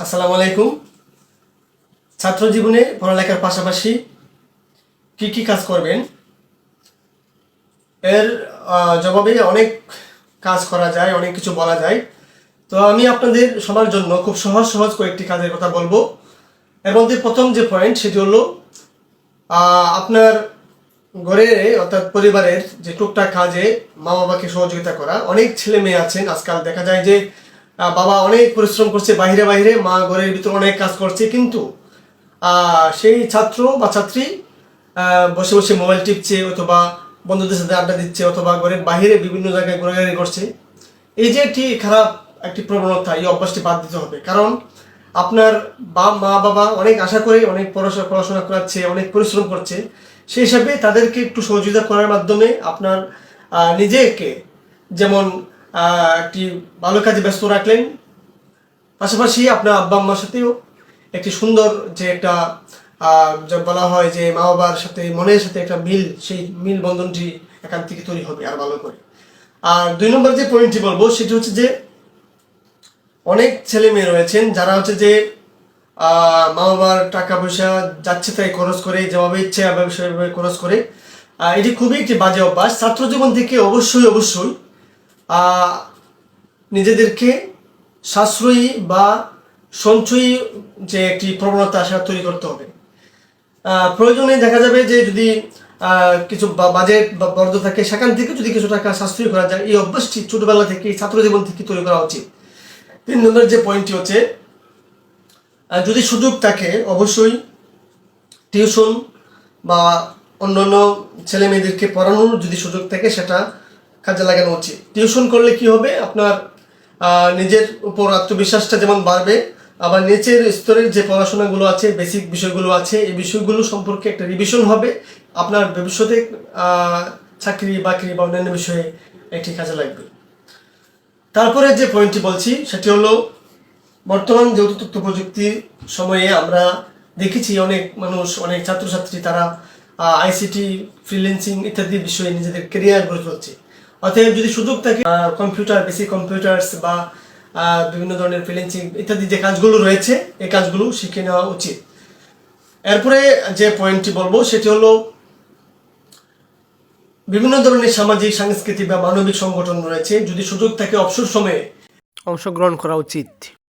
আসসালামু আলাইকুম। ছাত্র জীবনে পড়ালেখার পাশাপাশি কি কি কাজ করবেন? এর জবাবে অনেক কাজ করা যায়, অনেক কিছু বলা যায়। তো আমি আপনাদের সবার জন্য খুব সহজ সহজ কয়েকটি কাজের কথা বলব। এর মধ্যে প্রথম যে পয়েন্ট সেটি হলো আপনার ঘরের অর্থাৎ পরিবারের যে টুকটাক কাজে মা বাবাকে সহযোগিতা করা। অনেক ছেলে মেয়ে আছেন, আজকাল দেখা যায় যে বাবা অনেক পরিশ্রম করছে বাইরে বাইরে মা ঘরের ভিতরে অনেক কাজ করছে, কিন্তু সেই ছাত্র বা ছাত্রী বসে বসে মোবাইল টিপছে, অথবা বন্ধুদের সাথে আড্ডা দিচ্ছে, অথবা ঘরের বাইরে বিভিন্ন জায়গায় ঘোরাঘুরি করছে। এই যে একটি খারাপ একটি প্রবণতা, এই অভ্যাসটি বাদ দিতে হবে। কারণ, আপনার বা মা, বাবা অনেক আশা করে, অনেক পড়াশোনা পড়াশোনা করাচ্ছে, অনেক পরিশ্রম করছে। সেই হিসাবে তাদেরকে একটু সহযোগিতা করার মাধ্যমে আপনার নিজেকে যেমন একটি ভালো কাজে ব্যস্ত রাখলেন। পাশাপাশি আপনার আব্বা আম্মার সাথেও একটি সুন্দর যে একটা যা বলা হয় যে মা বাবার সাথে, মনের সাথে একটা মিল, সেই মিল বন্ধনটি এখান থেকে তৈরি হবে আর ভালো করে। আর দুই নম্বর যে পয়েন্টটি বলব, সেটি হচ্ছে যে অনেক ছেলে মেয়ে রয়েছেন যারা হচ্ছে যে মা বাবার টাকা পয়সা যাচ্ছে তাই খরচ করে, যেভাবে ইচ্ছে সেভাবে খরচ করে। এটি খুবই একটি বাজে অভ্যাস। ছাত্র জীবন থেকে অবশ্যই অবশ্যই নিজেদেরকে সাশ্রয়ী বা সঞ্চয়ী যে একটি প্রবণতা সেটা তৈরি করতে হবে। প্রয়োজনে দেখা যাবে যে যদি কিছু বাজেট বা বরাদ্দ থাকে, সেখান থেকে যদি কিছু টাকা সাশ্রয় করা যায়, এই অভ্যাসটি ছোটবেলা থেকে ছাত্র জীবন থেকে তৈরি করা উচিত। তিন নম্বর যে পয়েন্টটি হচ্ছে যদি সুযোগ থাকে, অবশ্যই টিউশন বা অন্যান্য ছেলে মেয়েদেরকে পড়ানোর যদি সুযোগ থাকে, সেটা কাজে লাগানো উচিত। টিউশন করলে কি হবে? আপনার নিজের উপর আত্মবিশ্বাসটা যেমন বাড়বে, আবার নিচের স্তরের যে পড়াশোনাগুলো আছে বেসিক বিষয়গুলো আছে, এই বিষয়গুলো সম্পর্কে একটা রিভিশন হবে। আপনার ভবিষ্যতে চাকরি, বাকরি বা অন্যান্য বিষয়ে একটি কাজে লাগবে। তারপরে যে পয়েন্টটি বলছি, সেটি হলো, বর্তমান যেহেতু তথ্য প্রযুক্তির সময়ে আমরা দেখেছি অনেক মানুষ, অনেক ছাত্রছাত্রী তারা আইসিটি ফ্রিল্যান্সিং ইত্যাদি বিষয়ে নিজেদের কেরিয়ার গড়ে তুলছে। অতএব যদি সুযোগ থাকে কম্পিউটার বেসিক কম্পিউটার্স বা বিভিন্ন ধরনের ফ্রিল্যান্সিং ইত্যাদি যে কাজগুলো রয়েছে, এই কাজগুলো শিখে নেওয়া উচিত। এরপরে যে পয়েন্টটি বলব, সেটি হলো বিভিন্ন ধরনের সামাজিক, সাংস্কৃতিক বা মানবিক সংগঠন রয়েছে, যদি সুযোগ থাকে অবসর সময়ে অংশগ্রহণ করা উচিত।